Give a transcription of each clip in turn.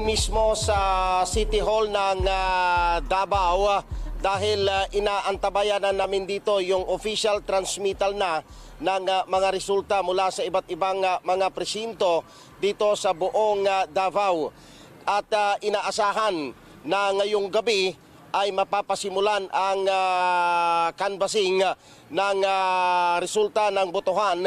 mismo sa City Hall ng ah, Davao ah, dahil ah, inaantabayan na namin dito yung official transmittal na ng ah, mga resulta mula sa iba't ibang ah, mga presinto dito sa buong ah, Davao. At ah, inaasahan na ngayong gabi ay mapapasimulan ang ah, canvassing ng ah, resulta ng botohan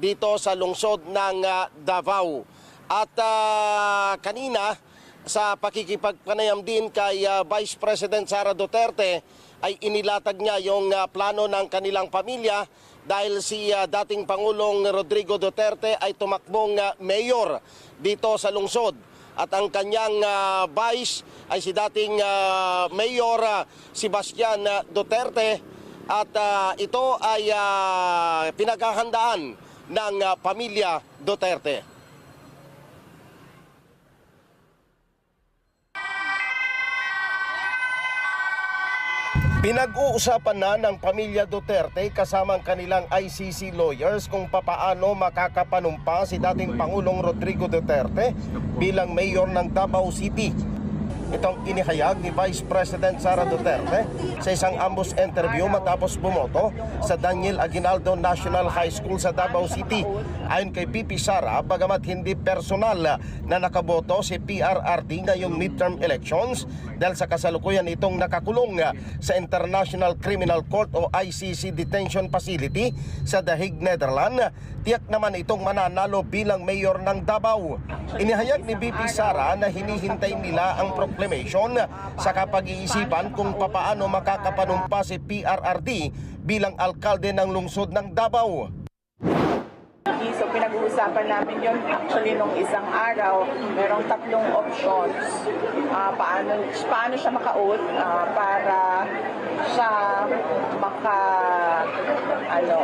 dito sa lungsod ng ah, Davao. At ah, kanina sa pakikipagpanayam din kay ah, Vice President Sara Duterte ay inilatag niya yung ah, plano ng kanilang pamilya dahil si ah, dating Pangulong Rodrigo Duterte ay tumakbong ah, mayor dito sa lungsod at ang kanyang ah, vice ay si dating ah, mayor ah, Sebastian Duterte at ah, ito ay ah, pinaghahandaan ng ah, pamilya Duterte. Pinag-uusapan na ng pamilya Duterte kasama ang kanilang ICC lawyers kung papaano makakapanumpa si dating Pangulong Rodrigo Duterte bilang mayor ng Davao City. Itong inihayag ni Vice President Sara Duterte sa isang ambus interview matapos bumoto sa Daniel Aguinaldo National High School sa Davao City. Ayon kay PP Sara, bagamat hindi personal na nakaboto si PRRD ngayong midterm elections dahil sa kasalukuyan itong nakakulong sa International Criminal Court o ICC Detention Facility sa The Hague, Netherlands, tiyak naman itong mananalo bilang mayor ng Davao. Inihayag ni BP Sara na hinihintay nila ang proclamation sa kapag-iisipan kung papaano makakapanumpa si PRRD bilang alkalde ng lungsod ng Davao. So pinag-uusapan namin yun actually nung isang araw, merong tatlong options. Ah, paano, paano siya maka-oath ah, para siya maka ano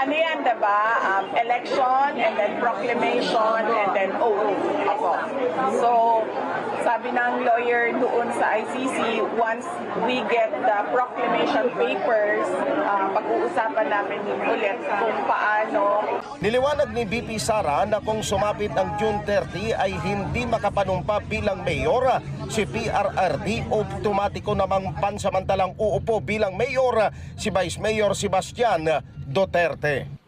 ano yan, diba? Um, election, and then proclamation, and then oath. Ako. So, sabi ng lawyer doon sa ICC, once we get the proclamation papers, uh, pag-uusapan namin ulit kung paano Niliwanag ni BP Sara na kung sumapit ang June 30 ay hindi makapanumpa bilang mayor si PRRD automatiko namang pansamantalang uupo bilang mayor si Vice Mayor Sebastian Duterte.